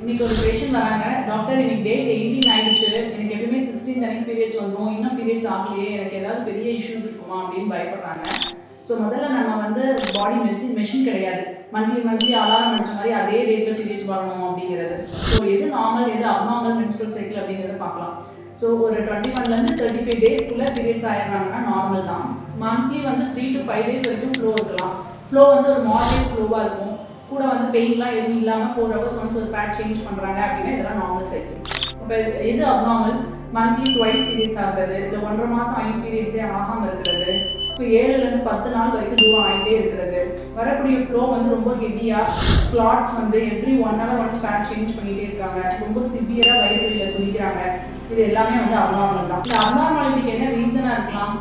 இன்னைக்கு ஒரு பேஷண்ட் வராங்க. டாக்டர் இன்னைக்கு டேட் எயிட்டீன் ஆயிடுச்சு. எனக்கு எப்பயுமே சிக்ஸ்டீன் அன்னைக்கு பீரியட்ஸ் வரும் இன்னும் பீரியட்ஸ் ஆகலையே. எனக்கு ஏதாவது பெரிய இஷ்யூஸ் இருக்குமா அப்படின்னு பயப்படுறாங்க. ஸோ முதல்ல நம்ம வந்து பாடி மெஷின் மெஷின் கிடையாது. மந்த்லி மந்த்லி அலாரம் அடிச்ச மாதிரி அதே டேட்டில் பீரியட்ஸ் வரணும் அப்படிங்கிறது. ஸோ எது நார்மல் எது அப்நார்மல் மென்ஸ்ட்ரல் சைக்கிள் அப்படிங்கிறத பார்க்கலாம். ஸோ ஒரு டுவெண்ட்டி ஒன்லேருந்து தேர்ட்டி ஃபைவ் டேஸ்க்குள்ளே பீரியட்ஸ் ஆயிடுறாங்கன்னா நார்மல் தான். மந்த்லி வந்து த்ரீ டு ஃபைவ் டேஸ் வரைக்கும் ஃப்ளோ இருக்கலாம். ஃப்ளோ வந்து ஒரு மாடரேட் ஃப்ளோவாக இருக்கும். கூட வந்து பெயின்லாம் எதுவும் இல்லாமல் ஃபோர் ஹவர்ஸ் ஒன்ஸ் ஒரு பேட் சேஞ்ச் பண்ணுறாங்க அப்படின்னா இதெல்லாம் நார்மல் சைக்கிள் இப்போ எது அப்நார்மல் மந்த்லி டுவைஸ் பீரியட்ஸ் ஆகுறது இல்லை ஒன்றரை மாதம் ஐந்து பீரியட்ஸே ஆகாமல் இருக்கிறது. ஸோ ஏழுலேருந்து பத்து நாள் வரைக்கும் தூரம் ஆகிட்டே இருக்கிறது. வரக்கூடிய ஃப்ளோ வந்து ரொம்ப ஹெவியாக கிளாட்ஸ் வந்து every one hour once pad change பண்ணிகிட்டே இருக்காங்க. ரொம்ப சிவியராக வயிறு துணிக்கிறாங்க இது எல்லாமே வந்து அப்நார்மல் தான். இந்த அப்நார்மாலிட்டிக்கு என்ன ரீசனாக இருக்கலாம்?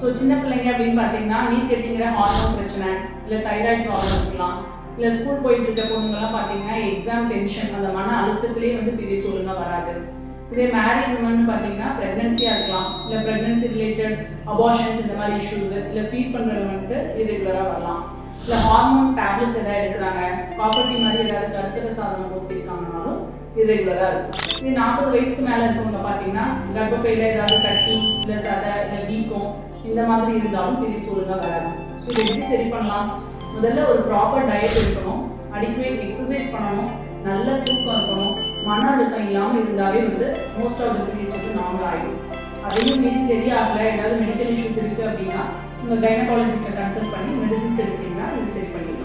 ஸோ சின்ன பிள்ளைங்க அப்படின்னு பார்த்தீங்கன்னா நீர் கட்டிங்கிற ஹார்மோன் பிரச்சனை இல்லை தைராய்டு ப்ராப்ளம் இருக்கலாம். இல்லை ஸ்கூல் போயிட்டு இருக்க பொண்ணுங்கெல்லாம் பார்த்தீங்கன்னா எக்ஸாம் டென்ஷன் அந்த மன அழுத்தத்திலே வந்து பீரியட்ஸ் ஒழுங்காக வராது. இதே மேரிட் உமன் பார்த்தீங்கன்னா ப்ரெக்னன்சியாக இருக்கலாம். இல்லை ப்ரெக்னன்சி ரிலேட்டட் அபார்ஷன்ஸ் இந்த மாதிரி இஷ்யூஸ் இல்லை ஃபீட் பண்ணுறவங்களுக்கு இரெகுலராக வரலாம். இல்லை ஹார்மோன் டேப்லெட்ஸ் எதாவது எடுக்கிறாங்க ப்ராப்பர்ட்டி மாதிரி ஏதாவது கருத்தர சாதனம் கொடுத்திருக்காங்கனாலும் இரெகுலராக இருக்கும். இது நாற்பது வயசுக்கு மேலே இருக்கவங்க பார்த்தீங்கன்னா கர்ப்பப்பையில் ஏதாவது கட்டி இல்லை சதை இந்த மாதிரி இருந்தாலும் பீரியட்ஸ் ஒழுங்காக வராது ஸோ இதை எப்படி சரி பண்ணலாம்? முதல்ல ஒரு ப்ராப்பர் டயட் இருக்கணும் அடிக்குவேட் எக்ஸசைஸ் பண்ணணும். நல்ல தூக்கம் இருக்கணும். மன அழுத்தம் இல்லாமல் இருந்தாவே வந்து மோஸ்ட் ஆஃப் த பீரியட்ஸ் வந்து நார்மல் ஆகிடும் அதையும் மீறி சரியாகல ஏதாவது மெடிக்கல் இஷ்யூஸ் இருக்குது அப்படின்னா உங்கள் கைனகாலஜிஸ்ட்டை கன்சல்ட் பண்ணி மெடிசின்ஸ் எடுத்தீங்கன்னா இது சரி பண்ணிடலாம்.